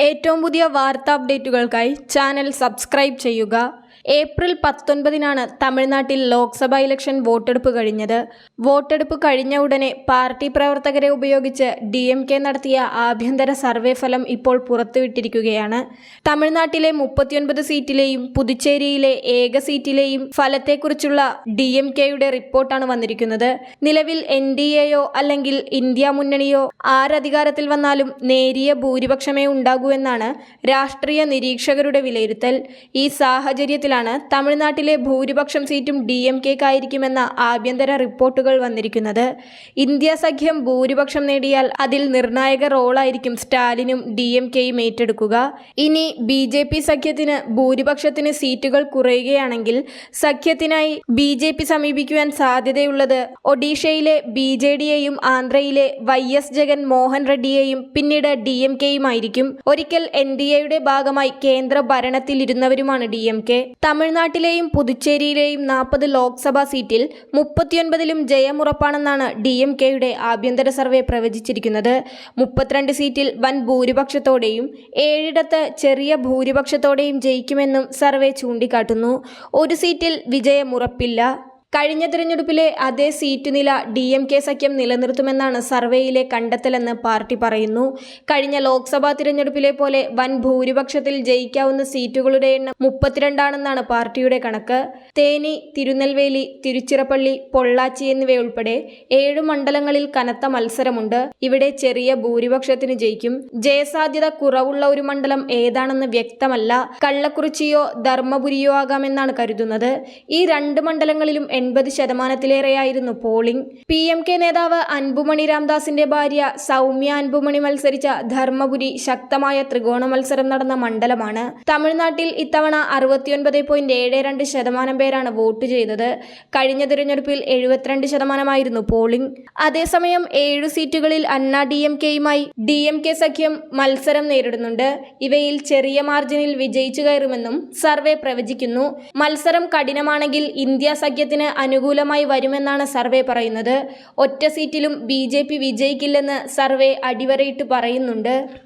ഏറ്റവും പുതിയ വാർത്താ അപ്ഡേറ്റുകൾക്കായി ചാനൽ സബ്സ്ക്രൈബ് ചെയ്യുക. ഏപ്രിൽ പത്തൊൻപതിനാണ് തമിഴ്നാട്ടിൽ ലോക്സഭാ ഇലക്ഷൻ വോട്ടെടുപ്പ് കഴിഞ്ഞത്. വോട്ടെടുപ്പ് കഴിഞ്ഞ ഉടനെ പാർട്ടി പ്രവർത്തകരെ ഉപയോഗിച്ച് ഡി എം കെ നടത്തിയ ആഭ്യന്തര സർവേ ഫലം ഇപ്പോൾ പുറത്തുവിട്ടിരിക്കുകയാണ്. തമിഴ്നാട്ടിലെ മുപ്പത്തിയൊൻപത് സീറ്റിലെയും പുതുച്ചേരിയിലെ ഏക സീറ്റിലെയും ഫലത്തെക്കുറിച്ചുള്ള ഡി എം കെയുടെ റിപ്പോർട്ടാണ് വന്നിരിക്കുന്നത്. നിലവിൽ എൻ ഡി എയോ അല്ലെങ്കിൽ ഇന്ത്യ മുന്നണിയോ ആരധികാരത്തിൽ വന്നാലും നേരിയ ഭൂരിപക്ഷമേ ഉണ്ടാകൂ എന്നാണ് രാഷ്ട്രീയ നിരീക്ഷകരുടെ വിലയിരുത്തൽ. ഈ സാഹചര്യത്തിലാണ് തമിഴ്നാട്ടിലെ ഭൂരിപക്ഷം സീറ്റും ഡി എം കെക്കായിരിക്കുമെന്ന ആഭ്യന്തര റിപ്പോർട്ടുകൾ വന്നിരിക്കുന്നത്. ഇന്ത്യ സഖ്യം ഭൂരിപക്ഷം നേടിയാൽ അതിൽ നിർണായക റോളായിരിക്കും സ്റ്റാലിനും ഡി എം കെയും ഏറ്റെടുക്കുക. ഇനി ബി ജെ പി സഖ്യത്തിന് ഭൂരിപക്ഷത്തിന് സീറ്റുകൾ കുറയുകയാണെങ്കിൽ സഖ്യത്തിനായി ബി ജെ പി സമീപിക്കുവാൻ സാധ്യതയുള്ളത് ഒഡീഷയിലെ ബി ജെ ഡിയെയും ആന്ധ്രയിലെ വൈ എസ് ജഗൻ മോഹൻ റെഡ്ഡിയെയും പിന്നീട് ഡി എം കെയുമായിരിക്കും. ഒരിക്കൽ എൻ ഡി എയുടെ ഭാഗമായി കേന്ദ്ര ഭരണത്തിലിരുന്നവരുമാണ് ഡി എം കെ. തമിഴ്നാട്ടിലെയും പുതുച്ചേരിയിലെയും നാൽപ്പത് ലോക്സഭാ സീറ്റിൽ മുപ്പത്തിയൊൻപതിലും ജയമുറപ്പാണെന്നാണ് ഡി എം കെയുടെ ആഭ്യന്തര സർവേ പ്രവചിച്ചിരിക്കുന്നത്. മുപ്പത്തിരണ്ട് സീറ്റിൽ വൻ ഭൂരിപക്ഷത്തോടെയും ഏഴിടത്ത് ചെറിയ ഭൂരിപക്ഷത്തോടെയും ജയിക്കുമെന്നും സർവേ ചൂണ്ടിക്കാട്ടുന്നു. ഒരു സീറ്റിൽ വിജയമുറപ്പില്ല. കഴിഞ്ഞ തിരഞ്ഞെടുപ്പിലെ അതേ സീറ്റ് നില ഡി എം കെ സഖ്യം നിലനിർത്തുമെന്നാണ് സർവേയിലെ കണ്ടെത്തലെന്ന് പാർട്ടി പറയുന്നു. കഴിഞ്ഞ ലോക്സഭാ തിരഞ്ഞെടുപ്പിലെ പോലെ വൻ ഭൂരിപക്ഷത്തിൽ ജയിക്കാവുന്ന സീറ്റുകളുടെ എണ്ണം മുപ്പത്തിരണ്ടാണെന്നാണ് പാർട്ടിയുടെ കണക്ക്. തേനി തിരുനെൽവേലി തിരുച്ചിറപ്പള്ളി പൊള്ളാച്ചി എന്നിവയുൾപ്പെടെ ഏഴു മണ്ഡലങ്ങളിൽ കനത്ത മത്സരമുണ്ട്. ഇവിടെ ചെറിയ ഭൂരിപക്ഷത്തിന് ജയിക്കും. ജയസാധ്യത കുറവുള്ള ഒരു മണ്ഡലം ഏതാണെന്ന് വ്യക്തമല്ല. കള്ളക്കുറിച്ചിയോ ധർമ്മപുരിയോ ആകാമെന്നാണ് കരുതുന്നത്. ഈ രണ്ട് മണ്ഡലങ്ങളിലും എൺപത് ശതമാനത്തിലേറെയായിരുന്നു പോളിംഗ്. പി എം കെ നേതാവ് അൻപുമണി രാംദാസിന്റെ ഭാര്യ സൗമ്യ അൻപുമണി മത്സരിച്ച ധർമ്മപുരി ശക്തമായ ത്രികോണ മത്സരം നടന്ന മണ്ഡലമാണ്. തമിഴ്നാട്ടിൽ ഇത്തവണ അറുപത്തിയൊൻപത് പോയിന്റ് ഏഴ് രണ്ട് ശതമാനം പേരാണ് വോട്ട് ചെയ്തത്. കഴിഞ്ഞ തിരഞ്ഞെടുപ്പിൽ എഴുപത്തിരണ്ട് ശതമാനമായിരുന്നു പോളിംഗ്. അതേസമയം ഏഴു സീറ്റുകളിൽ അണ്ണാ ഡി എം കെയുമായി ഡി എം കെ സഖ്യം മത്സരം നേരിടുന്നുണ്ട്. ഇവയിൽ ചെറിയ മാർജിനിൽ വിജയിച്ചു കയറുമെന്നും സർവേ പ്രവചിക്കുന്നു. മത്സരം കഠിനമാണെങ്കിൽ ഇന്ത്യ സഖ്യത്തിന് അനുകൂലമായി വരുമെന്നാണ് സർവേ പറയുന്നത്. ഒറ്റ സീറ്റിലും ബി ജെ പി വിജയിക്കില്ലെന്ന് സർവേ അടിവരയിട്ട് പറയുന്നുണ്ട്.